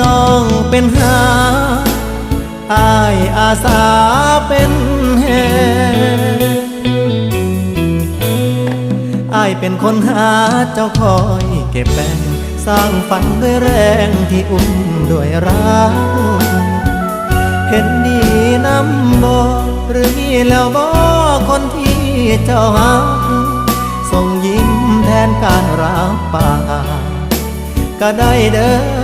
น้องเป็นหาอายอาสาเป็นแหอายเป็นคนหาเจ้าคอยเก็บแบ่งสร้างฝันด้วยแรงที่อุ้มด้วยรักเห็นดีน้ำบ่หรือมีแล้วบ่คนที่เจ้าหาส่งยิ้มแทนการรับปากก็ได้เด้อ